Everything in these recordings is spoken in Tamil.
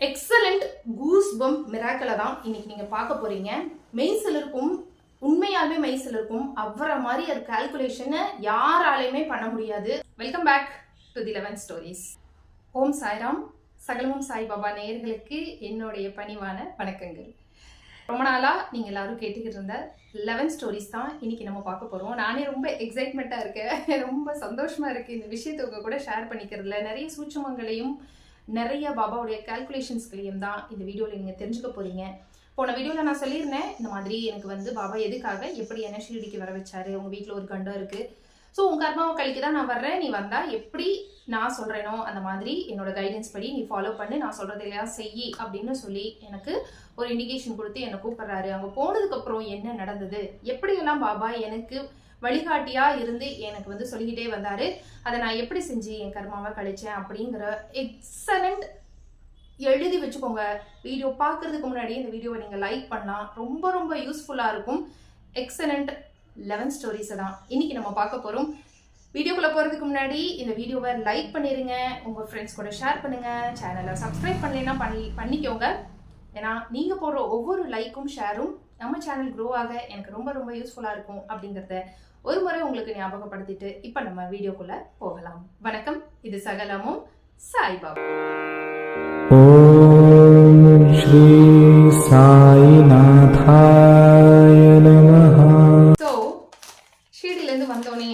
எக்ஸலண்ட் கூஸ் பம்ப் மிராக்கலை தான் இன்னைக்கு நீங்கள் பார்க்க போகிறீங்க மெய் சிலருக்கும் உண்மையாலுமே மெய் சிலருக்கும் அவ்வளோ மாதிரி அது கால்குலேஷனை யாராலையுமே பண்ண முடியாது. Welcome back to the eleven stories Om Sairam. சகலமும் சாய்பாபா நேயர்களுக்கு என்னுடைய பணிவான வணக்கங்கள். ரொம்ப நாளாக நீங்கள் எல்லாரும் கேட்டுக்கிட்டு இருந்த லெவன் ஸ்டோரிஸ் தான் இன்னைக்கு நம்ம பார்க்க போகிறோம் நானே ரொம்ப எக்ஸைட்மெண்ட்டாக இருக்கேன். ரொம்ப சந்தோஷமாக இருக்குது இந்த விஷயத்தை உங்க கூட ஷேர் பண்ணிக்கிறதுல நிறைய சூட்சமங்களையும் நிறைய பாபாவுடைய கால்குலேஷன்ஸ்களையும் தான் இந்த வீடியோவில் நீங்கள் தெரிஞ்சுக்க போகிறீங்க போன வீடியோவில் நான் சொல்லியிருந்தேன் இந்த மாதிரி எனக்கு வந்து பாபா எதுக்காக எப்படி என்ன ஷீரடிக்கு வர வச்சாரு உங்கள் வீட்டில் ஒரு கண்டம் இருக்குது ஸோ உங்கள் கர்மாவை கழிக்க தான் நான் வர்றேன். நீ வந்தால் எப்படி நான் சொல்கிறேனோ அந்த மாதிரி என்னோட கைடன்ஸ் படி நீ ஃபாலோ பண்ணு நான் சொல்கிறது இல்லையா செய் அப்படின்னு சொல்லி எனக்கு ஒரு இண்டிகேஷன் கொடுத்து என்னை கூப்பிட்றாரு. அங்கே போனதுக்கப்புறம் என்ன நடந்தது? எப்படியெல்லாம் பாபா எனக்கு வழிகாட்டியா இருந்து எனக்கு வந்து சொல்லிக்கிட்டே வந்தாரு. அதை நான் எப்படி செஞ்சு என் கர்மாவை கழிச்சேன் அப்படிங்கிற எக்ஸலண்ட் எழுதி வச்சுக்கோங்க. வீடியோ பார்க்கறதுக்கு முன்னாடி இந்த வீடியோவை நீங்கள் லைக் பண்ணால் ரொம்ப ரொம்ப யூஸ்ஃபுல்லாக இருக்கும். எக்ஸலண்ட் லெவன் ஸ்டோரிஸை தான் இன்னைக்கு நம்ம பார்க்க போகிறோம் வீடியோக்குள்ளே போகிறதுக்கு முன்னாடி இந்த வீடியோவை லைக் பண்ணிடுங்க உங்கள் ஃப்ரெண்ட்ஸ் கூட ஷேர் பண்ணுங்கள் சேனலை சப்ஸ்கிரைப் பண்ணலைன்னா பண்ணி பண்ணிக்கோங்க. ஏன்னா நீங்கள் போடுற ஒவ்வொரு லைக்கும் ஷேரும் நம்ம சேனல் க்ரோ ஆக எனக்கு ரொம்ப ரொம்ப யூஸ்ஃபுல்லாக இருக்கும் அப்படிங்கிறத ஒரு முறை உங்களுக்கு ஞாபகப்படுத்திட்டு இப்போ நம்ம வீடியோக்குள்ளே போகலாம். வணக்கம். இது சகலமும் சாய்பாபா. ஸ்ரீ சாய்நாதாய நமஹா. ஸோ ஷீர்டிலேருந்து வந்தோடனே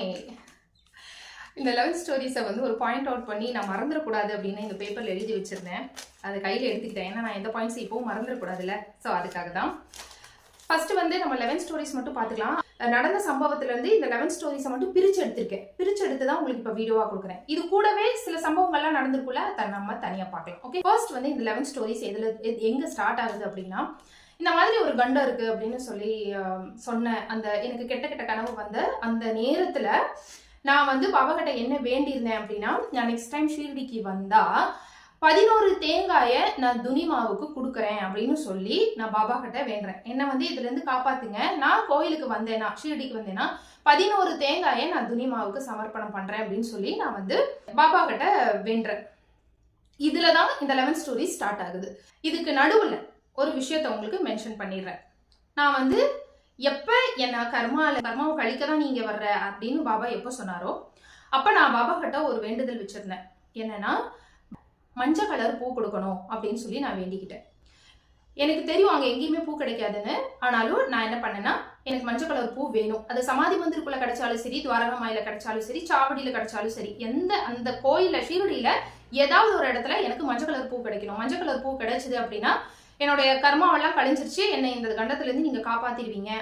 இந்த லெவல் ஸ்டோரிஸை வந்து ஒரு பாயிண்ட் அவுட் பண்ணி நான் மறந்துடக்கூடாது அப்படின்னு இந்த பேப்பரில் எழுதி வச்சுருந்தேன். அதை கையில் எடுத்துக்கிட்டேன். ஏன்னா நான் எந்த பாயிண்ட்ஸும் இப்போவும் மறந்துடக்கூடாதுல்ல. ஸோ அதுக்காக தான் ஃபர்ஸ்ட் வந்து நம்ம லெவன் ஸ்டோரிஸ் மட்டும் பார்த்துக்கலாம். நடந்த சம்பவத்துல இருந்து இந்த லெவன் ஸ்டோரிஸை மட்டும் பிரிச்சு எடுத்திருக்கேன் பிரிச்சு எடுத்து தான் உங்களுக்கு இப்போ வீடியோவாக கொடுக்குறேன். இது கூடவே சில சம்பவங்கள்லாம் நடந்திருக்குள்ள அதை நம்ம தனியாக பார்க்கலாம். ஓகே ஃபர்ஸ்ட் வந்து இந்த லெவன் ஸ்டோரிஸ் எதில் எது- ஸ்டார்ட் ஆகுது அப்படின்னா இந்த மாதிரி ஒரு கண்டம் இருக்குது அப்படின்னு சொல்லி சொன்ன அந்த எனக்கு கெட்ட கெட்ட கனவு வந்த அந்த நேரத்தில் நான் வந்து பாபாகிட்ட என்ன வேண்டியிருந்தேன் அப்படின்னா நான் நெக்ஸ்ட் டைம் ஷீரடிக்கு வந்தால் பதினோரு தேங்காயை நான் துனிமாவுக்கு கொடுக்குறேன் அப்படின்னு சொல்லி நான் பாபா கிட்ட வேண்டுறேன். என்னை வந்து இதுல இருந்து காப்பாத்துங்க. நான் கோயிலுக்கு வந்தேனா ஷீரடிக்கு வந்தேன்னா பதினோரு தேங்காயை நான் துனிமாவுக்கு சமர்ப்பணம் பண்றேன் அப்படின்னு சொல்லி நான் வந்து பாபா கிட்ட வேண்டுறேன். இதுல தான் இந்த லெவன் ஸ்டோரி ஸ்டார்ட் ஆகுது. இதுக்கு நடுவில் ஒரு விஷயத்த உங்களுக்கு மென்ஷன் பண்ணிடுறேன். நான் வந்து எப்ப என்ன கர்மால கர்மாவை கழிக்க தான் நீங்க வர்ற அப்படின்னு பாபா எப்போ சொன்னாரோ அப்ப நான் பாபா கிட்ட ஒரு வேண்டுதல் வச்சிருந்தேன். என்னன்னா மஞ்சள் கலர் பூ கொடுக்கணும் அப்படின்னு சொல்லி நான் வேண்டிக்கிட்டேன். எனக்கு தெரியும் அங்கே எங்கேயுமே பூ கிடைக்காதுன்னு. ஆனாலும் நான் என்ன பண்ணேன்னா எனக்கு மஞ்சள் கலர் பூ வேணும். அது சமாதி மந்திருக்குள்ள கிடைச்சாலும் சரி துவாரகமாயில கிடைச்சாலும் சரி சாவடியில கிடைச்சாலும் சரி எந்த அந்த கோயில்ல ஷீரடியில ஏதாவது ஒரு இடத்துல எனக்கு மஞ்சள் கலர் பூ கிடைக்கணும். மஞ்சள் கலர் பூ கிடைச்சது அப்படின்னா என்னுடைய கர்மாவெல்லாம் கழிஞ்சிருச்சு. என்னை இந்த கண்டத்துலேருந்து நீங்கள் நீங்க காப்பாத்திடுவீங்க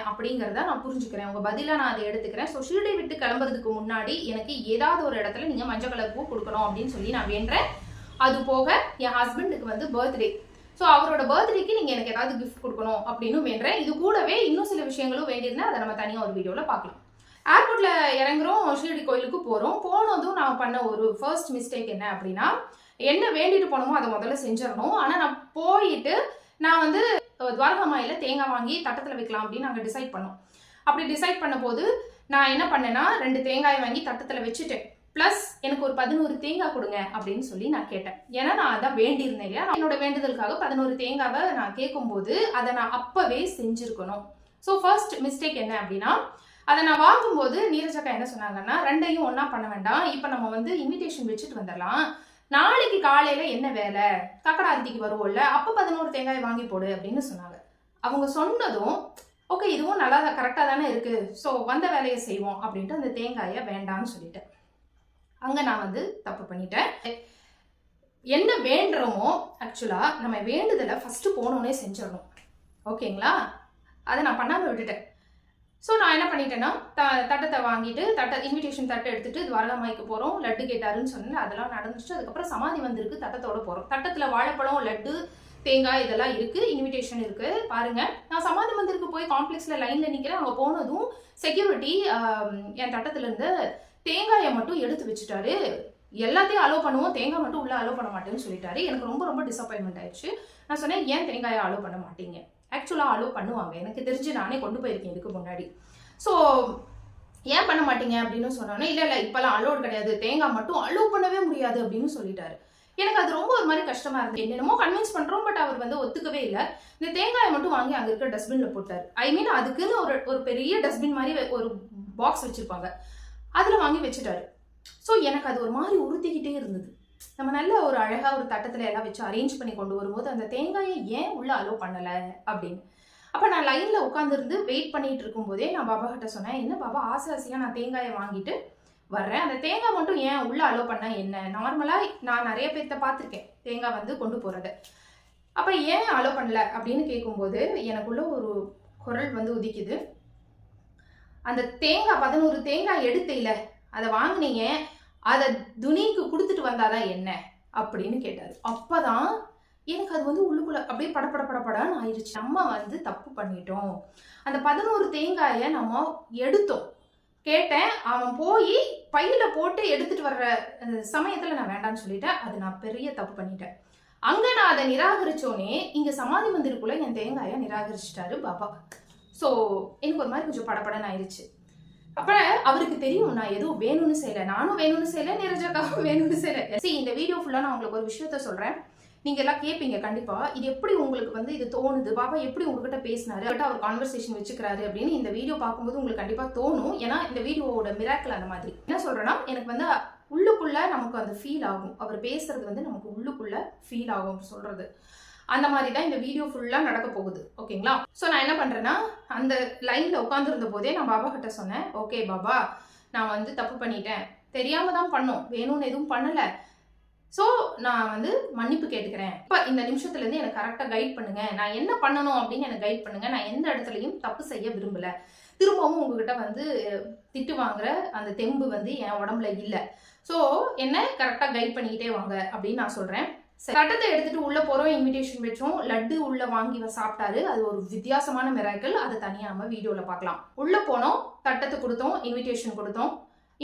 நான் புரிஞ்சுக்கிறேன். உங்கள் பதிலாக நான் அதை எடுத்துக்கிறேன். ஸோ ஷீரடி விட்டு கிளம்புறதுக்கு முன்னாடி எனக்கு ஏதாவது ஒரு இடத்துல நீங்கள் மஞ்சள் கலர் பூ கொடுக்கணும் அப்படின்னு சொல்லி நான் வேண்டேன் அது போக என் ஹஸ்பண்டுக்கு வந்து பர்த்டே ஸோ அவரோட பர்த்டேக்கு நீங்கள் எனக்கு ஏதாவது கிஃப்ட் கொடுக்கணும் அப்படின்னு வேண்டுறேன். இது கூடவே இன்னும் சில விஷயங்களும் வேண்டியிருந்தேன் அதை நம்ம தனியாக ஒரு வீடியோவில் பார்க்கலாம். ஏர்போர்ட்டில் இறங்குறோம் ஷீரடி கோயிலுக்கு போகிறோம் போனதும் நான் பண்ண ஒரு ஃபர்ஸ்ட் மிஸ்டேக் என்ன அப்படின்னா என்ன வேண்டிட்டு போனோமோ அதை முதல்ல செஞ்சிடணும். ஆனால் நான் போயிட்டு நான் வந்து துவாரகாமாயில் தேங்காய் வாங்கி தட்டத்தில் வைக்கலாம் அப்படின்னு நாங்கள் டிசைட் பண்ணோம். அப்படி டிசைட் பண்ணும்போது நான் என்ன பண்ணேன்னா ரெண்டு தேங்காயை வாங்கி தட்டத்தில் வச்சுட்டேன். ப்ளஸ் எனக்கு ஒரு பதினோரு தேங்காய் கொடுங்க அப்படின்னு சொல்லி நான் கேட்டேன். ஏன்னா நான் அதான் வேண்டியிருந்தேன் இல்லையா? என்னோட வேண்டுதலுக்காக பதினோரு தேங்காவை நான் கேட்கும்போது அதை நான் அப்பவே செஞ்சிருக்கணும். ஸோ ஃபர்ஸ்ட் மிஸ்டேக் என்ன அப்படின்னா அதை நான் வாங்கும்போது நீரஜக்கா என்ன சொன்னாங்கன்னா ரெண்டையும் ஒன்றா பண்ண வேண்டாம். இப்போ நம்ம வந்து இன்விடேஷன் வச்சுட்டு வந்துடலாம். நாளைக்கு காலையில் என்ன வேலை? கக்கடாரத்திக்கு வருவோம்ல. அப்போ பதினோரு தேங்காய் வாங்கி போடு அப்படின்னு சொன்னாங்க. அவங்க சொன்னதும் ஓகே இதுவும் நல்லா கரெக்டாக தானே இருக்குது ஸோ வந்த வேலையை செய்வோம் அப்படின்ட்டு அந்த தேங்காயை வேண்டாம்னு சொல்லிட்டேன். அங்கே நான் வந்து தப்பு பண்ணிட்டேன். என்ன வேண்டுறோமோ ஆக்சுவலாக நம்ம வேண்டுதலை ஃபஸ்ட்டு போனோடனே செஞ்சிடணும். ஓகேங்களா? அதை நான் பண்ணாமல் விட்டுட்டேன். ஸோ நான் என்ன பண்ணிட்டேன்னா த தட்டத்தை வாங்கிட்டு தட்டை இன்விடேஷன் தட்டை எடுத்துட்டு துவாரகாமாய்க்கு போகிறோம் லட்டு கேட்டாருன்னு சொன்னேன். அதெல்லாம் நடந்துச்சு அதுக்கப்புறம் சமாதி வந்திருக்கு தட்டத்தோட போகிறோம் தட்டத்தில் வாழைப்பழம் லட்டு தேங்காய் இதெல்லாம் இருக்குது இன்விடேஷன் இருக்குது பாருங்கள் நான் சமாதி மந்திருக்கு போய் காம்ப்ளெக்ஸில் லைனில் நிற்கிறேன் அங்கே போனதும் செக்யூரிட்டி என் தட்டத்துலேருந்து தேங்காயை மட்டும் எடுத்து வச்சுட்டாரு. எல்லாத்தையும் அலோவ் பண்ணுவோம். தேங்காய் மட்டும் உள்ளே அலோவ் பண்ண மாட்டேன்னு சொல்லிட்டாரு. எனக்கு ரொம்ப ரொம்ப டிசப்பாயின்மெண்ட் ஆயிடுச்சு. நான் சொன்னேன் ஏன் தேங்காயை அலோவ் பண்ண மாட்டீங்க? ஆக்சுவலாக அலோவ் பண்ணுவாங்க. எனக்கு தெரிஞ்சு நானே கொண்டு போயிருக்கேன் இதுக்கு முன்னாடி. ஸோ ஏன் பண்ண மாட்டீங்க? அப்படின்னு சொன்னோன்னே இல்லை இல்லை இப்போல்லாம் அலோட் கிடையாது. தேங்காய் மட்டும் அலோவ் பண்ணவே முடியாது அப்படின்னு சொல்லிட்டாரு. எனக்கு அது ரொம்ப ஒரு மாதிரி கஷ்டமா இருந்தது. என்னென்னமோ கன்வின்ஸ் பண்றோம் பட் அவர் வந்து ஒத்துக்கவே இல்லை. இந்த தேங்காயை மட்டும் வாங்கி அங்க இருக்க டஸ்ட்பின்ல போட்டார். ஐ மீன் அதுக்குன்னு ஒரு ஒரு பெரிய டஸ்ட்பின் மாதிரி ஒரு பாக்ஸ் வச்சிருப்பாங்க. அதில் வாங்கி வச்சுட்டாரு. ஸோ எனக்கு அது ஒரு மாதிரி உறுத்திக்கிட்டே இருந்தது. நம்ம நல்ல ஒரு அழகாக ஒரு தட்டத்தில் எல்லாம் வச்சு அரேஞ்ச் பண்ணி கொண்டு வரும்போது அந்த தேங்காயை ஏன் உள்ள அலோவ் பண்ணலை அப்படின்னு. அப்போ நான் லைனில் உட்காந்துருந்து வெயிட் பண்ணிகிட்டு இருக்கும்போதே நான் பாபா கிட்ட சொன்னேன் என்ன பாபா ஆசை ஆசையாக நான் தேங்காயை வாங்கிட்டு வர்றேன். அந்த தேங்காய் மட்டும் ஏன் உள்ள அலோவ் பண்ணால் என்ன? நார்மலாக நான் நிறைய பேர்த்த பார்த்துருக்கேன் தேங்காய் வந்து கொண்டு போகிறத அப்போ ஏன் அலோவ் பண்ணல? அப்படின்னு கேட்கும்போது எனக்குள்ள ஒரு குரல் வந்து உதிக்குது. அந்த தேங்காய் பதினோரு தேங்காய் எடுத்தையில அதை வாங்கினீங்க அதை துணிக்கு கொடுத்துட்டு வந்தாதான் என்ன? அப்படின்னு கேட்டார். அப்போ தான் எனக்கு அது வந்து உள்ளுக்குள்ள அப்படியே படபட படபடன்னு ஆயிடுச்சு நம்ம வந்து தப்பு பண்ணிட்டோம். அந்த பதினோரு தேங்காயை நம்ம எடுத்தோம். கேட்டேன். அவன் போய் பையில போட்டு எடுத்துட்டு வர்ற அஹ், சமயத்துல நான் வேண்டாம்னு சொல்லிட்டேன். அது நான் பெரிய தப்பு பண்ணிட்டேன். அங்க நான் அதை நிராகரிச்சோனே இங்க சமாதி மந்திருக்குள்ள என் தேங்காயை நிராகரிச்சிட்டாரு பாபா. ஸோ எனக்கு ஒரு மாதிரி கொஞ்சம் படபடன்னு ஆயிடுச்சு அப்ப அவருக்கு தெரியும் நான் எதுவும் வேணும்னு செய்யல. நானும் வேணும்னு செய்யல நிரஜாக்காவும் வேணும்னு செய்யல. சரி இந்த வீடியோ ஃபுல்லாக நான் உங்களுக்கு ஒரு விஷயத்த சொல்கிறேன் நீங்க எல்லாம் கேட்பீங்க கண்டிப்பா. இது எப்படி உங்களுக்கு வந்து இது தோணுது? பாபா எப்படி உங்ககிட்ட பேசினாரு? பட் அவர் கான்வர்சேஷன் வச்சுக்கிறாரு அப்படின்னு இந்த வீடியோ பார்க்கும்போது உங்களுக்கு கண்டிப்பா தோணும். ஏன்னா இந்த வீடியோவோட மிராக்கிள் அந்த மாதிரி. என்ன சொல்றேன்னா எனக்கு வந்து உள்ளுக்குள்ள நமக்கு அந்த ஃபீல் ஆகும். அவர் பேசுறது வந்து நமக்கு உள்ளுக்குள்ள ஃபீல் ஆகும் சொல்றது. அந்த மாதிரி தான் இந்த வீடியோ ஃபுல்லாக நடக்க போகுது. ஓகேங்களா? ஸோ நான் என்ன பண்ணுறேன்னா அந்த லைனில் உட்காந்துருந்த போதே நான் பாபா கிட்ட சொன்னேன் ஓகே பாபா நான் வந்து தப்பு பண்ணிட்டேன். தெரியாமல் தான் பண்ணோம். வேணும்னு எதுவும் பண்ணலை. ஸோ நான் வந்து மன்னிப்பு கேட்டுக்கிறேன். இப்போ இந்த நிமிஷத்துலேருந்து எனக்கு கரெக்டாக கைட் பண்ணுங்க. நான் என்ன பண்ணணும் அப்படின்னு எனக்கு கைட் பண்ணுங்க. நான் எந்த இடத்துலையும் தப்பு செய்ய விரும்பலை. திரும்பவும் உங்ககிட்ட வந்து திட்டு வாங்குற அந்த தெம்பு வந்து என் உடம்புல இல்லை. ஸோ என்ன கரெக்டாக கைட் பண்ணிக்கிட்டே வாங்க அப்படின்னு நான் சொல்கிறேன் தட்டத்தை எடுத்துட்டு உள்ள போறோம் இன்விடேஷன் வச்சோம். லட்டு உள்ள வாங்கி சாப்பிட்டாரு. அது ஒரு வித்தியாசமான மிராக்கள் அதை தனியா நம்ம வீடியோல பார்க்கலாம். உள்ள போனோம் தட்டத்தை கொடுத்தோம் இன்விடேஷன் கொடுத்தோம்.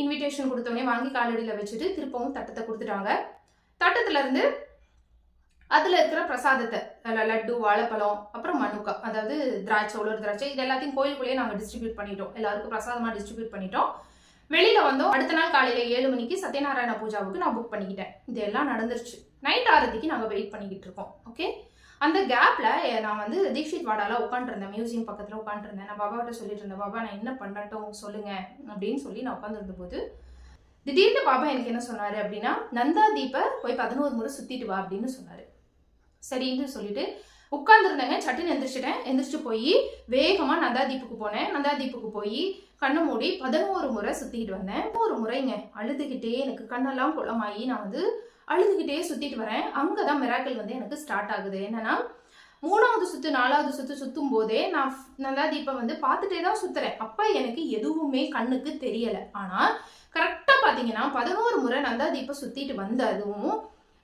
இன்விடேஷன் கொடுத்தோடனே வாங்கி காலடியில வச்சுட்டு திருப்பவும் தட்டத்தை கொடுத்துட்டாங்க. தட்டத்துல இருந்து அதுல இருக்கிற பிரசாதத்தை லட்டு வாழைப்பழம் அப்புறம் மனுக்கா அதாவது திராட்சை உலர் திராட்சை இது எல்லாத்தையும் கோயிலுக்குள்ளேயே நாங்க டிஸ்ட்ரிபியூட் பண்ணிட்டோம். எல்லாருக்கும் பிரசாதமா டிஸ்ட்ரிபியூட் பண்ணிட்டோம். வெளியில வந்தோம். அடுத்த நாள் காலையில ஏழு மணிக்கு சத்யநாராயண பூஜாவுக்கு நான் புக் பண்ணிக்கிட்டேன். இதெல்லாம் நடந்துருச்சு. நைட் ஆரத்திக்கு நாங்கள் வெயிட் பண்ணிக்கிட்டு இருக்கோம் ஓகே அந்த கேப்பில் நான் வந்து தீக்ஷித் வாடால உட்காந்துருந்தேன் மியூசியம் பக்கத்தில் உட்காந்துருந்தேன் நான் பாபாட்ட சொல்லிட்டு இருந்தேன் பாபா நான் என்ன பண்ணட்டும்? சொல்லுங்க. அப்படின்னு சொல்லி நான் உட்காந்துருந்தபோது திடீர்னு பாபா எனக்கு என்ன சொன்னார் அப்படின்னா நந்தா தீபை போய் பதினோரு முறை சுற்றிட்டு வா அப்படின்னு சொன்னார். சரின்னு சொல்லிட்டு உட்காந்துருந்தேங்க சட்டுன்னு எந்திரிச்சிட்டேன். எந்திரிச்சு போய் வேகமாக நந்தா தீப்புக்கு போனேன். நந்தா தீப்புக்கு போய் கண்ணை மூடி பதினோரு முறை சுற்றிக்கிட்டு வந்தேன். ஒரு முறைங்க அழுதுகிட்டே எனக்கு கண்ணெல்லாம் குளமாயி நான் வந்து அழுதுகிட்டே சுத்திட்டு வரேன். அங்கதான் மிராக்கள் வந்து எனக்கு ஸ்டார்ட் ஆகுது. என்னன்னா மூணாவது சுத்து நாலாவது சுத்து சுத்தும் போதே நான் நந்தா தீபம் வந்து பார்த்துட்டே தான் சுத்துறேன். அப்ப எனக்கு எதுவுமே கண்ணுக்கு தெரியல. ஆனா கரெக்டா பாத்தீங்கன்னா பதினோரு முறை நந்தா தீபம் சுத்திட்டு வந்ததும்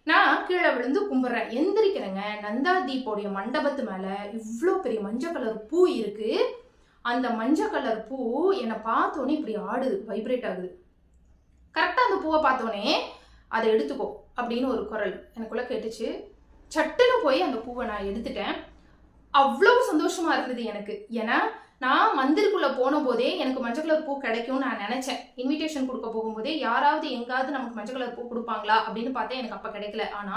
நான் கீழே விழுந்து கும்பிட்றேன். எந்திரிக்கிறேங்க. நந்தா தீப்போடைய மண்டபத்து மேல இவ்வளோ பெரிய மஞ்சள் கலர் பூ இருக்கு. அந்த மஞ்சள் கலர் பூ என்னை பார்த்தோன்னே இப்படி ஆடுது வைப்ரேட் ஆகுது. கரெக்டாக அந்த பூவை பார்த்தோன்னே அதை எடுத்துக்கோ. அப்படின்னு ஒரு குரல் எனக்குள்ள கேட்டுச்சு. சட்டுன்னு போய் அந்த பூவை நான் எடுத்துட்டேன். அவ்வளவு சந்தோஷமா இருந்தது எனக்கு. ஏன்னா நான் மந்திருக்குள்ள போன போதே எனக்கு மஞ்சள் கலர் பூ கிடைக்கும்னு நான் நினைச்சேன். இன்விடேஷன் கொடுக்க போகும்போதே யாராவது எங்காவது நமக்கு மஞ்சள் கலர் பூ கொடுப்பாங்களா அப்படின்னு பார்த்தேன் எனக்கு அப்ப கிடைக்கல. ஆனா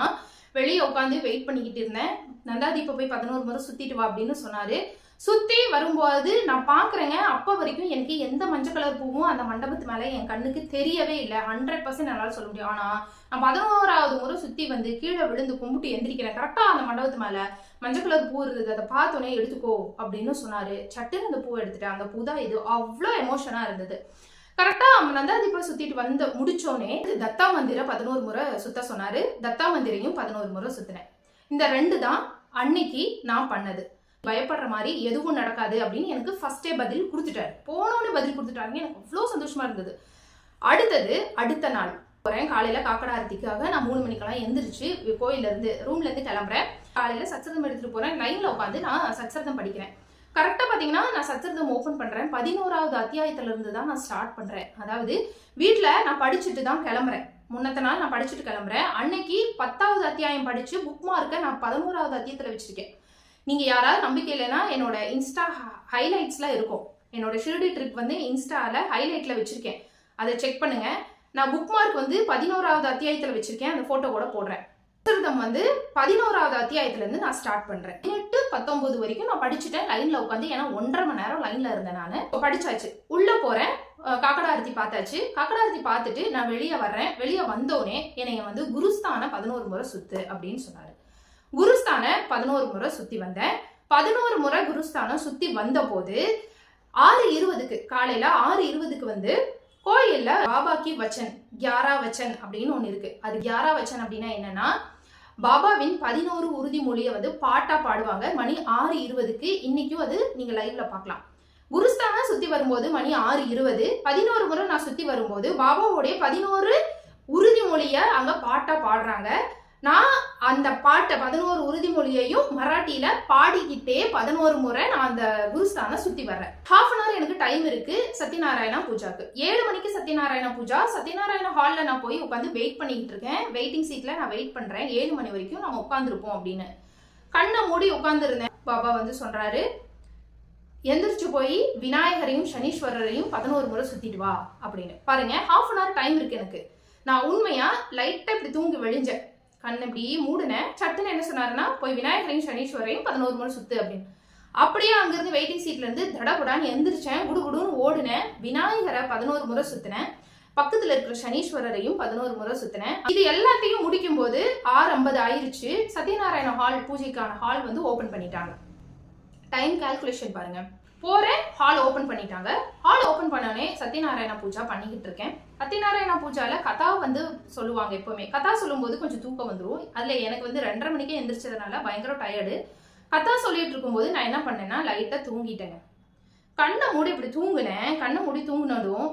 வெளியே உட்காந்து வெயிட் பண்ணிக்கிட்டு இருந்தேன். நந்தாதீப்பை போய் பதினோரு முறை சுத்திட்டு வா அப்படின்னு சொன்னாரு. சுற்றி வரும்போது நான் பார்க்குறேங்க அப்போ வரைக்கும் எனக்கு எந்த மஞ்சள் கலர் பூவும் அந்த மண்டபத்து மேலே என் கண்ணுக்கு தெரியவே இல்லை. ஹண்ட்ரட் பர்சன்ட் என்னால் சொல்ல முடியும். ஆனால் நான் பதினோராவது முறை சுற்றி வந்து கீழே விழுந்து கும்பிட்டு எந்திரிக்கிறேன். கரெக்டாக அந்த மண்டபத்து மேலே மஞ்சள் கலர் பூ இருந்தது. அதை பார்த்தோன்னே எடுத்துக்கோ அப்படின்னு சொன்னார். சட்டுன்னு அந்த பூவை எடுத்துட்டேன். அந்த பூ தான் இது. அவ்வளோ எமோஷனாக இருந்தது. கரெக்டா நந்தாதிப்பா சுற்றிட்டு வந்து முடிச்சோனே தத்தா மந்திர பதினோரு முறை சுத்த சொன்னார். தத்தா மந்திரையும் பதினோரு முறை சுற்றினேன் இந்த ரெண்டு தான் அன்னைக்கு நான் பண்ணது. பயப்படுற மாதிரி எதுவும் நடக்காது அப்படின்னு எனக்கு ஃபர்ஸ்டே பதில் கொடுத்துட்டாரு. போனோன்னு பதில் கொடுத்துட்டாங்க. எனக்கு அவ்வளோ சந்தோஷமா இருந்தது. அடுத்தது அடுத்த நாள். போகிறேன் காலையில் காக்கடாரத்திக்காக நான் மூணு மணிக்கெல்லாம் எந்திரிச்சு கோயிலேருந்து ரூம்லேருந்து கிளம்புறேன். காலையில் சச்சரதம் எடுத்துகிட்டு போகிறேன் லைனில் உட்காந்து நான் சச்சரதம் படிக்கிறேன். கரெக்டாக பார்த்தீங்கன்னா நான் சச்சரதம் ஓப்பன் பண்ணுறேன் பதினோராவது அத்தியாயத்திலேருந்து தான் நான் ஸ்டார்ட் பண்ணுறேன் அதாவது வீட்டில் நான் படிச்சுட்டு தான் கிளம்புறேன். முன்னத்த நாள் நான் படிச்சுட்டு கிளம்புறேன். அன்னைக்கு பத்தாவது அத்தியாயம் படித்து புக் மார்க்கை நான் பதினோராவது அத்தியத்தில் வச்சுருக்கேன். நீங்கள் யாராவது நம்பிக்கை இல்லைன்னா என்னோட இன்ஸ்டா ஹைலைட்ஸ்லாம் இருக்கும். என்னோட ஷிர்டி ட்ரிப் வந்து இன்ஸ்டாவில் ஹைலைட்டில் வச்சுருக்கேன். அதை செக் பண்ணுங்கள் நான் புக் மார்க் வந்து பதினோராவது அத்தியாயத்தில் வச்சுருக்கேன். அந்த ஃபோட்டோ கூட போடுறேன். விரதம் வந்து பதினோராவது அத்தியாயத்துலேருந்து நான் ஸ்டார்ட் பண்ணுறேன் எட்டு பத்தொம்போது வரைக்கும் நான் படிச்சுட்டேன். லைனில் உட்காந்து ஏன்னா ஒன்றரை மணி நேரம் லைனில் இருந்தேன் நான். படித்தாச்சு உள்ளே போகிறேன் அஹ் காக்கடாரத்தி பார்த்தாச்சு. காக்கடாரத்தி பார்த்துட்டு நான் வெளியே வர்றேன். வெளியே வந்தோடனே என்னைய வந்து குருஸ்தான பதினோரு முறை சுத்து அப்படின்னு சொன்னார். குருஸ்தான பதினோரு முறை சுத்தி வந்தேன். பதினோரு முறை குருஸ்தானம் சுத்தி வந்த போது ஆறு இருபதுக்கு காலையில ஆறு இருபதுக்கு வந்து கோயில்ல பாபாக்கு வச்சன் கியாரா வச்சன் அப்படின்னு ஒண்ணு இருக்கு. அது கியாரா வச்சன் அப்படின்னா என்னன்னா பாபாவின் பதினோரு உறுதிமொழியை வந்து பாட்டா பாடுவாங்க. மணி ஆறு இருபதுக்கு இன்னைக்கும் அது நீங்க லைவ்ல பார்க்கலாம். குருஸ்தானா சுத்தி வரும்போது மணி ஆறு இருபது பதினோரு முறை நான் சுத்தி வரும்போது பாபாவுடைய பதினோரு உறுதிமொழிய அங்க பாட்டா பாடுறாங்க. நான் அந்த பாட்டை பதினோரு உறுதிமொழியையும் மராட்டியில பாடிக்கிட்டே பதினோரு முறை நான் அந்த குருஸ்தானை சுத்தி வர்றேன். ஹாஃப் அன் ஹவர் எனக்கு டைம் இருக்கு சத்யநாராயணா பூஜாக்கு. ஏழு மணிக்கு சத்யநாராயண பூஜா. சத்யநாராயண ஹால்ல நான் போய் உட்காந்து வெயிட் பண்ணிட்டு இருக்கேன். வெயிட்டிங் சீட்ல நான் வெயிட் பண்றேன். ஏழு மணி வரைக்கும் நம்ம உட்காந்துருப்போம் அப்படின்னு. கண்ணை மூடி உட்காந்துருந்தேன் பாபா வந்து சொல்றாரு எந்திரிச்சு போய் விநாயகரையும் சனீஸ்வரரையும் பதினோரு முறை சுத்திட்டு வா அப்படின்னு. பாருங்க ஹாஃப் அன் ஹவர் டைம் இருக்கு எனக்கு. நான் உண்மையா லைட்டா இப்படி தூங்கி வெளிஞ்சேன். கண் இப்படி மூடினேன் சட்டுன்னு என்ன சொன்னாருன்னா போய் விநாயகரையும் சனீஸ்வரையும் பதினோரு முறை சுத்து அப்படின்னு. அப்படியே அங்கிருந்து வெயிட்டிங் சீட்ல இருந்து தடபடான்னு எந்திரிச்சேன் குடுகுடுன்னு ஓடினேன் விநாயகரை பதினோரு முறை சுத்தினேன். பக்கத்துல இருக்கிற சனீஸ்வரரையும் பதினோரு முறை சுத்தினேன். இது எல்லாத்தையும் முடிக்கும் போது ஆறு ஐம்பது ஆயிருச்சு. சத்யநாராயண ஹால் பூஜைக்கான ஹால் வந்து ஓபன் பண்ணிட்டாங்க. டைம் கால்குலேஷன் பாருங்க. போகிறேன் ஹால் ஓப்பன் பண்ணிட்டாங்க. ஹால் ஓப்பன் பண்ணோடனே சத்யநாராயண பூஜா பண்ணிக்கிட்டு இருக்கேன். சத்யநாராயண பூஜாவில் கதா வந்து சொல்லுவாங்க எப்போவுமே. கதா சொல்லும்போது கொஞ்சம் தூக்கம் வந்துடும் அதில் எனக்கு வந்து ரெண்டரை மணிக்கே எந்திரிச்சதுனால பயங்கர டயர்டு கதா சொல்லிட்டு இருக்கும்போது நான் என்ன பண்ணேன்னா லைட்டாக தூங்கிட்டேங்க. கண்ணை மூடி இப்படி தூங்குனேன். கண்ணை மூடி தூங்கினதும்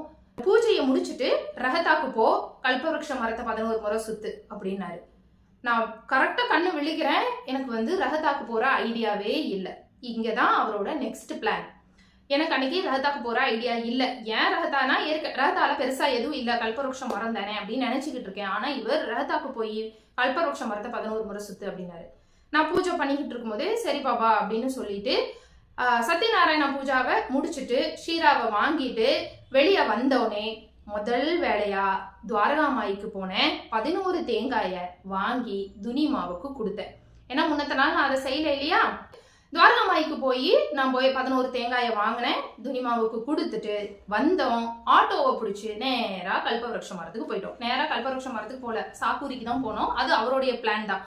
பூஜையை முடிச்சுட்டு ரகதாக்கு போ கல்பவருஷ மரத்தை பதினோரு முறை சுத்து அப்படின்னாரு. நான் கரெக்டாக கண்ணு விழிக்கிறேன். எனக்கு வந்து ரகதாக்கு போகிற ஐடியாவே இல்லை. இங்கே தான் அவரோட நெக்ஸ்ட் பிளான் எனக்கு அன்னைக்கு ரகதாக்கு போற ஐடியா இல்ல. ஏன் ரகதானா ஏற்க ரகதால பெருசா எதுவும் இல்ல. கல்பவருஷம் மரம் தானே அப்படின்னு நினைச்சுக்கிட்டு இருக்கேன். ஆனா இவர் ரகதாக்கு போய் கல்பவருஷம் மரத்தை பதினோரு முறை சுத்து அப்படின்னாரு. நான் பூஜை பண்ணிக்கிட்டு இருக்கும்போதே சரி பாபா அப்படின்னு சொல்லிட்டு சத்யநாராயண பூஜாவை முடிச்சுட்டு ஷீராவை வாங்கிட்டு வெளியே வந்தோடனே முதல் வேலையா துவாரகாமாய்க்கு போனேன் பதினோரு தேங்காயை வாங்கி துனிமாவுக்கு கொடுத்தேன். ஏன்னா முன்னத்த நாள் நான் அதை செய்யல இல்லையா? துவாரகமாய்க்கு போய் நான் போய் பதினோரு தேங்காயை வாங்கினேன். துனிமாவுக்கு கொடுத்துட்டு வந்தோம். ஆட்டோவை பிடிச்சி நேராக கல்பவருஷம் மரத்துக்கு போயிட்டோம். நேராக கல்பவருஷம் மரத்துக்கு போல சாக்கூரிக்கு தான் போனோம். அது அவருடைய பிளான் தான்.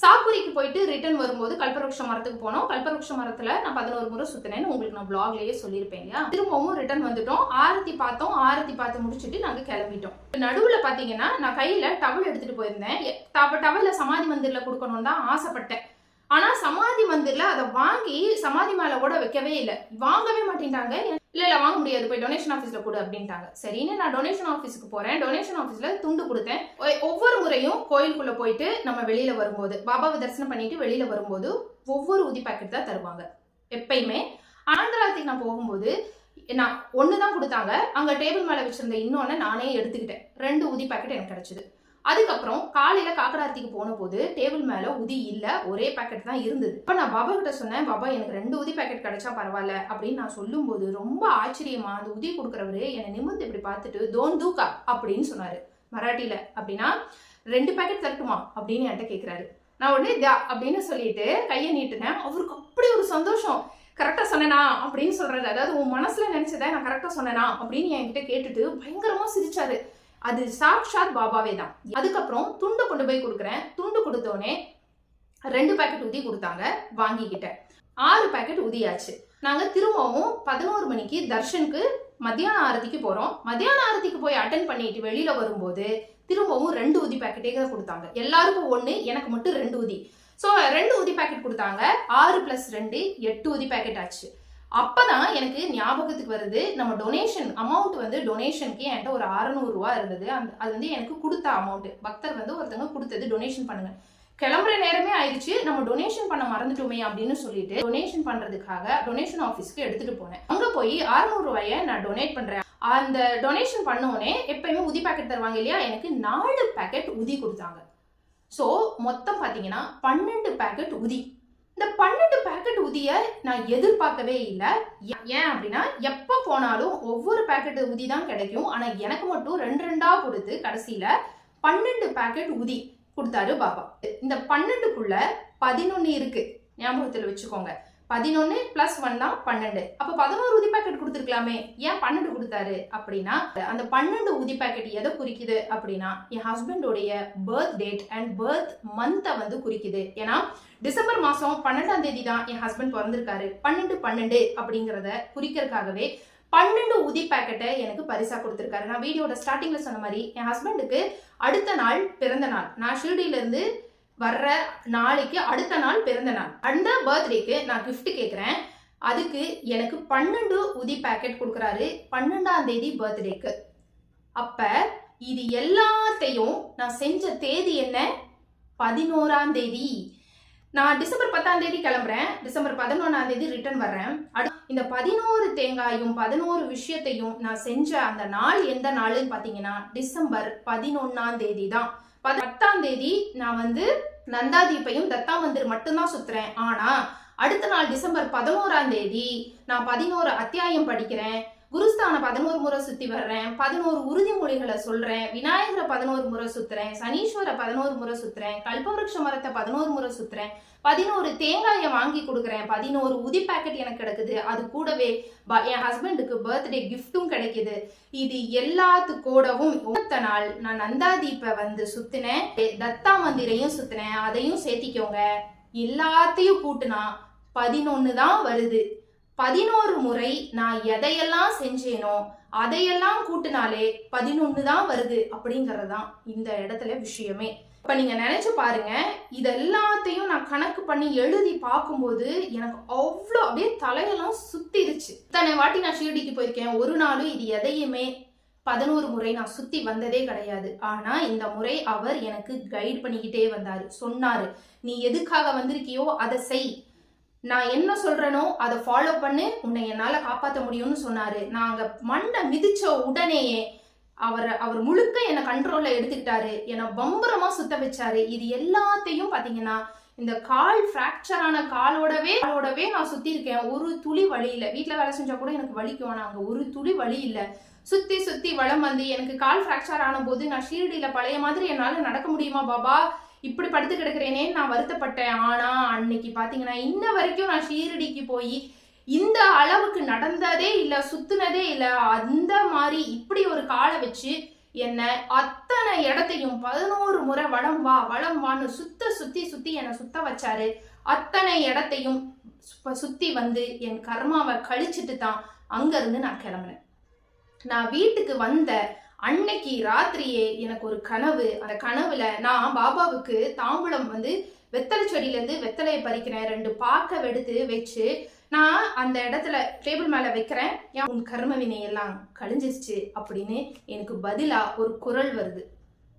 சாக்குரிக்கு போயிட்டு ரிட்டர்ன் வரும்போது கல்பவருஷ மரத்துக்கு போனோம். கல்பவருஷ மரத்துல நான் பதினோரு முறை சுத்தினேன்னு உங்களுக்கு நான் பிளாக்லயே சொல்லியிருப்பேன் இல்லையா? திரும்பவும் ரிட்டர்ன் வந்துட்டோம். ஆரத்தி பார்த்தோம். ஆரத்தி பார்த்து முடிச்சுட்டு நாங்க கிளம்பிட்டோம். நடுவுல பாத்தீங்கன்னா நான் கையில டவல் எடுத்துட்டு போயிருந்தேன். எ- டவல்ல சமாதி மந்திரில கொடுக்கணும்னு தான் ஆசைப்பட்டேன். ஆனா சமாதி மந்திர்ல அதை வாங்கி சமாதி மேலே கூட வைக்கவே இல்லை. வாங்கவே மாட்டேன்ட்டாங்க. இல்ல இல்ல வாங்க முடியாது. போய் டொனேஷன் ஆஃபீஸ்ல கொடு அப்படின்ட்டாங்க. சரின்னு நான் டொனேஷன் ஆஃபீஸ்க்கு போறேன். டொனேஷன் ஆஃபீஸ்ல துண்டு கொடுத்தேன். ஒவ்வொரு முறையும் கோயிலுக்குள்ள போயிட்டு நம்ம வெளியில வரும்போது பாபாவை தரிசனம் பண்ணிட்டு வெளியில வரும்போது ஒவ்வொரு உதி பாக்கெட் தான் தருவாங்க. எப்பயுமே. ஆந்திராத்துக்கு நான் போகும்போது நான் ஒன்று தான் கொடுத்தாங்க. அங்கே டேபிள் மேலே வச்சிருந்த இன்னொன்று நானே எடுத்துக்கிட்டேன். ரெண்டு உதி பாக்கெட் எனக்கு கிடச்சிது. அதுக்கப்புறம் காலையில காக்கடார்த்திக்கு போன போது டேபிள் மேல உதி இல்ல ஒரே பாக்கெட் தான் இருந்தது. இப்ப நான் பாபா கிட்ட சொன்னேன் பாபா எனக்கு ரெண்டு உதி பாக்கெட் கிடைச்சா பரவாயில்ல அப்படின்னு நான் சொல்லும்போது ரொம்ப ஆச்சரியமா அந்த உதி கொடுக்குறவரு என்னை நிமிர்ந்து இப்படி பார்த்துட்டு தோன் தூக்கா அப்படின்னு சொன்னாரு. மராட்டியில அப்படின்னா ரெண்டு பாக்கெட் தரட்டுமா? அப்படின்னு என்கிட்ட கேக்குறாரு. நான் உடனே தா அப்படின்னு சொல்லிட்டு கையை நீட்டினேன். அவருக்கு அப்படி ஒரு சந்தோஷம். கரெக்டாக சொன்னேனா? அப்படின்னு சொல்றாரு. அதாவது உன் மனசுல நினைச்சதை நான் கரெக்டாக சொன்னேனா? அப்படின்னு என்கிட்ட கேட்டுட்டு பயங்கரமா சிரிச்சாரு. அது சாக்ஷாத் பாபாவே தான். அதுக்கப்புறம் துண்டு கொண்டு போய் கொடுக்குறேன். துண்டு கொடுத்தோடனே ரெண்டு பேக்கெட் ஊதி கொடுத்தாங்க வாங்கிக்கிட்டேன் ஆறு பாக்கெட் ஊதியாச்சு. நாங்கள் திரும்பவும் பதினோரு மணிக்கு தர்ஷனுக்கு மத்தியான ஆரத்திக்கு போகிறோம் மத்தியான ஆரத்திக்கு போய் அட்டன் பண்ணிட்டு வெளியில் வரும்போது திரும்பவும் ரெண்டு ஊதி பாக்கெட்டே தான் கொடுத்தாங்க. எல்லாருக்கும் ஒன்று எனக்கு மட்டும் ரெண்டு ஊதி. ஸோ ரெண்டு ஊதி பாக்கெட் கொடுத்தாங்க. ஆறு ப்ளஸ் ரெண்டு எட்டு ஊதி பாக்கெட் ஆச்சு. அப்போதான் எனக்கு ஞாபகத்துக்கு வருது நம்ம டொனேஷன் அமௌண்ட் வந்து டொனேஷனுக்கு என்கிட்ட ஒரு 600 இருந்தது. அந்த அது வந்து எனக்கு கொடுத்த அமௌண்ட் பக்தர் வந்து ஒருத்தவங்க கொடுத்தது டொனேஷன் பண்ணுங்க. கிளம்புற நேரமே ஆயிடுச்சு. நம்ம டொனேஷன் பண்ண மறந்துட்டோமே அப்படின்னு சொல்லிட்டு டொனேஷன் பண்றதுக்காக டொனேஷன் ஆஃபீஸ்க்கு எடுத்துட்டு போனேன். அங்க போய் 600 ரூபாய நான் டொனேட் பண்றேன். அந்த டொனேஷன் பண்ணோடனே எப்பயுமே உதி பேக்கெட் தருவாங்க இல்லையா? எனக்கு நாலு பேக்கெட் உதி கொடுத்தாங்க. ஸோ மொத்தம் பார்த்தீங்கன்னா பன்னெண்டு பேக்கெட் உதி. இந்த பன்னெண்டு பேக்கெட் உதிய நான் எதிர்பார்க்கவே இல்லை. ஏன் அப்படின்னா எப்போ போனாலும் ஒவ்வொரு பேக்கெட் உதி தான் கிடைக்கும். ஆனால் எனக்கு மட்டும் ரெண்டு ரெண்டா கொடுத்து கடைசியில் பன்னெண்டு பேக்கெட் உதி கொடுத்தாரு பாபா. இந்த பன்னெண்டுக்குள்ள பதினொன்று இருக்கு. ஞாபகத்தில் வச்சுக்கோங்க. பதினொன்னு பிளஸ் ஒன் தான் பன்னெண்டு. அப்ப பதினோரு உதி பாக்கெட் கொடுத்துருக்கலாமே. ஏன் பன்னெண்டு கொடுத்தாரு? அப்படின்னா அந்த பன்னெண்டு உதி பாக்கெட் எதை குறிக்குது? அப்படின்னா என் ஹஸ்பண்டோடைய பர்த் டேட் அண்ட் பர்த் மந்த்தை வந்து குறிக்குது. ஏன்னா டிசம்பர் மாசம் பன்னெண்டாம் தேதி தான் என் ஹஸ்பண்ட் பிறந்திருக்காரு. பன்னெண்டு பன்னெண்டு அப்படிங்கறத குறிக்கிறதுக்காகவே பன்னெண்டு உதி பாக்கெட்டை எனக்கு பரிசா கொடுத்துருக்காரு. நான் வீடியோட ஸ்டார்டிங்ல சொன்ன மாதிரி என் ஹஸ்பண்டுக்கு அடுத்த நாள் பிறந்த நாள். நான் ஷிர்டில இருந்து வர்ற நாளைக்கு அடுத்த நாள் பிறந்த நாள். அந்த பர்த்டேக்கு நான் கிஃப்ட் கேட்குறேன் அதுக்கு எனக்கு பன்னெண்டு உதி பேக்கெட் கொடுக்குறாரு பன்னெண்டாம் தேதி பர்த்டேக்கு அப்போ இது எல்லாத்தையும் நான் செஞ்ச தேதி என்ன? பதினோராம் தேதி. நான் டிசம்பர் பத்தாம் தேதி கிளம்புறேன். டிசம்பர் பதினொன்றாம் தேதி ரிட்டர்ன் வர்றேன். அடு- இந்த பதினோரு தேங்காயும் பதினோரு விஷயத்தையும் நான் செஞ்ச அந்த நாள் எந்த நாளுன்னு பார்த்தீங்கன்னா டிசம்பர் பதினொன்றாம் தேதி தான். பத்தாம் தேதி நான் வந்து நந்தாதீப்பையும் தத்தா மந்திர் மட்டும்தான் சுத்துறேன். ஆனா அடுத்த நாள் டிசம்பர் பதினோராம் தேதி நான் பதினோரு அத்தியாயம் படிக்கிறேன். குருஸ்தான பதினோரு முறை சுத்தி வர்றேன் பதினோரு உறுதிமொழிகளை சொல்றேன் விநாயகரை பதினோரு முறை சுத்துறேன் சனீஸ்வர பதினோரு முறை சுத்துறேன் கல்பவருஷ மரத்தை பதினோரு முறை சுத்துறேன் பதினோரு தேங்காயை வாங்கி கொடுக்குறேன் பதினோரு உதி பாக்கெட் எனக்கு கிடைக்குது. அது கூடவே ப- என் ஹஸ்பண்டுக்கு பர்த்டே கிஃப்ட்டும் கிடைக்குது. இது எல்லாத்துக்கூடவும் ஒத்த நாள் நான் நந்தாதீப்பை வந்து சுத்தினேன் தத்தா மந்திரையும் சுத்தினேன் அதையும் சேர்த்திக்கோங்க. எல்லாத்தையும் கூட்டுனா பதினொன்னு தான் வருது. பதினோரு முறை நான் எதையெல்லாம் செஞ்சேனோ அதையெல்லாம் கூட்டினாலே பதினொன்று தான் வருது அப்படிங்கிறது தான் இந்த இடத்துல விஷயமே. இப்ப நீங்க நினைச்சு பாருங்க இது எல்லாத்தையும் நான் கணக்கு பண்ணி எழுதி பார்க்கும்போது எனக்கு அவ்வளோ அப்படியே தலையெல்லாம் சுத்திருச்சு. இத்தனை வாட்டி நான் ஷீர்டிக்கு போயிருக்கேன் ஒரு நாளும் இது எதையுமே பதினோரு முறை நான் சுத்தி வந்ததே கிடையாது. ஆனா இந்த முறை அவர் எனக்கு கைட் பண்ணிக்கிட்டே வந்தாரு. சொன்னாரு நீ எதுக்காக வந்திருக்கியோ அதை செய். நான் என்ன சொல்றேனோ அதை ஃபாலோ பண்ணு உன்னை என்னால் காப்பாற்ற முடியும்னு சொன்னாரு. நான் அங்க மண்ணை மிதிச்ச உடனேயே அவர் அவர் முழுக்க என்னை கண்ட்ரோல்ல எடுத்துக்கிட்டாரு. என்னை பம்பரமா சுத்த வச்சாரு. இது எல்லாத்தையும் பாத்தீங்கன்னா இந்த கால் ஃப்ராக்சர் ஆன காலோடவே காலோடவே நான் சுத்தி இருக்கேன். ஒரு துளி வழி இல்லை. வீட்டில் வேலை செஞ்சா கூட எனக்கு வலிக்கும். ஆனால் அங்கே ஒரு துளி வலி இல்லை. சுத்தி சுத்தி வளம் வந்து எனக்கு கால் ஃப்ராக்சர் ஆன போது நான் ஷீரடியில் பழைய மாதிரி என்னால் நடக்க முடியுமா பாபா? இப்படி படுத்து கிடக்குறேனே நான் வருத்தப்பட்டேன். ஆனா அன்னைக்கு பாத்தீங்கன்னா இன்ன வரைக்கும் நான் ஷீரடிக்கு போய் இந்த அளவுக்கு நடந்ததே இல்ல சுத்துனதே இல்ல அந்த மாதிரி இப்படி ஒரு காலை வச்சு என்ன அத்தனை இடத்தையும் பதினோரு முறை வளம் வா வளம் வான்னு சுத்த சுத்தி சுத்தி என்னை சுத்த வச்சாரு. அத்தனை இடத்தையும் சுத்தி வந்து என் கர்மாவை கழிச்சிட்டு தான் அங்கிருந்து நான் கிளம்புனேன். நான் வீட்டுக்கு வந்த அன்னைக்கு ராத்திரியே எனக்கு ஒரு கனவு. அந்த கனவுல நான் பாபாவுக்கு தாம்பூலம் வந்து வெத்தலை செடியில இருந்து வெத்தலையை பறிக்கிறேன் ரெண்டு பாக்க எடுத்து வச்சு நான் அந்த இடத்துல டேபிள் மேல வைக்கிறேன். ஏன் உன் கர்ம வினை எல்லாம் கழிஞ்சிருச்சு அப்படின்னு எனக்கு பதிலா ஒரு குரல் வருது.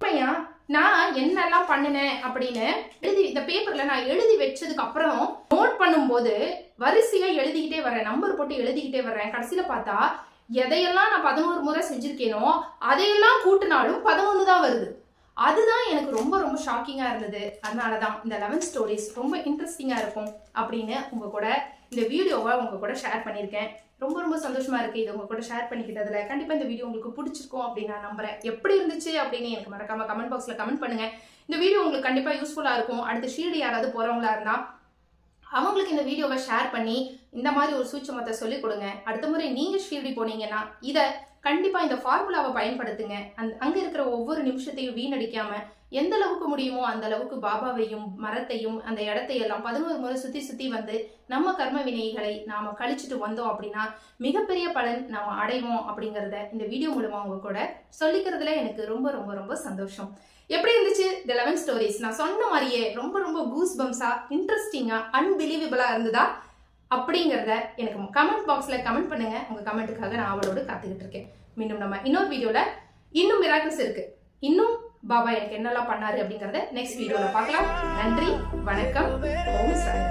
உண்மையா? நான் என்னெல்லாம் பண்ணினேன் அப்படின்னு எழுதி இந்த பேப்பர்ல நான் எழுதி வச்சதுக்கு அப்புறம் நோட் பண்ணும்போது வரிசையா எழுதிக்கிட்டே வர்றேன். நம்பர் போட்டு எழுதிக்கிட்டே வர்றேன். கடைசியில பார்த்தா எதையெல்லாம் நான் பதினோரு முறை செஞ்சிருக்கேனோ அதையெல்லாம் கூட்டினாலும் பதினொன்று தான் வருது. அதுதான் எனக்கு ரொம்ப ரொம்ப ஷாக்கிங்காக இருந்தது. அதனால தான் இந்த லெவன் ஸ்டோரிஸ் ரொம்ப இன்ட்ரெஸ்டிங்காக இருக்கும் அப்படின்னு உங்கள் கூட இந்த வீடியோவை உங்கள் கூட ஷேர் பண்ணியிருக்கேன். ரொம்ப ரொம்ப சந்தோஷமாக இருக்குது இது உங்கள் கூட ஷேர் பண்ணிக்கிட்டதில். கண்டிப்பாக இந்த வீடியோ உங்களுக்கு பிடிச்சிருக்கும் அப்படின்னு நான் நம்புகிறேன் எப்படி இருந்துச்சு அப்படின்னு எனக்கு மறக்காமல் கமெண்ட் பாக்ஸில் கமெண்ட் பண்ணுங்கள் இந்த வீடியோ உங்களுக்கு கண்டிப்பாக யூஸ்ஃபுல்லாக இருக்கும். அடுத்து ஷீல்டு யாராவது போறவங்களா இருந்தால் அவங்களுக்கு இந்த வீடியோவை ஷேர் பண்ணி இந்த மாதிரி ஒரு சூட்சமத்தை சொல்லிக் கொடுங்க. அடுத்த முறை நீங்கள் ஷீல்டி போனீங்கன்னா இதை கண்டிப்பாக இந்த ஃபார்முலாவை பயன்படுத்துங்க. அந்த அங்கே இருக்கிற ஒவ்வொரு நிமிஷத்தையும் வீணடிக்காமல் எந்த அளவுக்கு முடியுமோ அந்த அளவுக்கு பாபாவையும் மரத்தையும் அந்த இடத்தையெல்லாம் பதினோரு முறை சுற்றி சுற்றி வந்து நம்ம கர்ம வினைகளை நாம் கழிச்சிட்டு வந்தோம் அப்படின்னா மிகப்பெரிய பலன் நாம் அடைவோம் அப்படிங்கிறத இந்த வீடியோ மூலமாக அவங்க கூட சொல்லிக்கிறதுல எனக்கு ரொம்ப ரொம்ப ரொம்ப சந்தோஷம். எப்படி இருந்துச்சு? த லெவன் ஸ்டோரிஸ் நான் சொன்ன மாதிரியே ரொம்ப ரொம்ப கூஸ் பம்ஸா இன்ட்ரெஸ்டிங்கா அன்பிலீவபிளா இருந்ததா? அப்படிங்கிறத எனக்கு கமெண்ட் பாக்ஸ்ல கமெண்ட் பண்ணுங்க. உங்க கமெண்ட்டுக்காக நான் அவளோடு காத்துக்கிட்டு இருக்கேன். மீண்டும் நம்ம இன்னொரு வீடியோல இன்னும் மிராக்கிள்ஸ் இருக்கு. இன்னும் பாபா எனக்கு என்னெல்லாம் பண்ணாரு அப்படிங்கறத நெக்ஸ்ட் வீடியோல பார்க்கலாம். நன்றி வணக்கம். ஓம் சாய்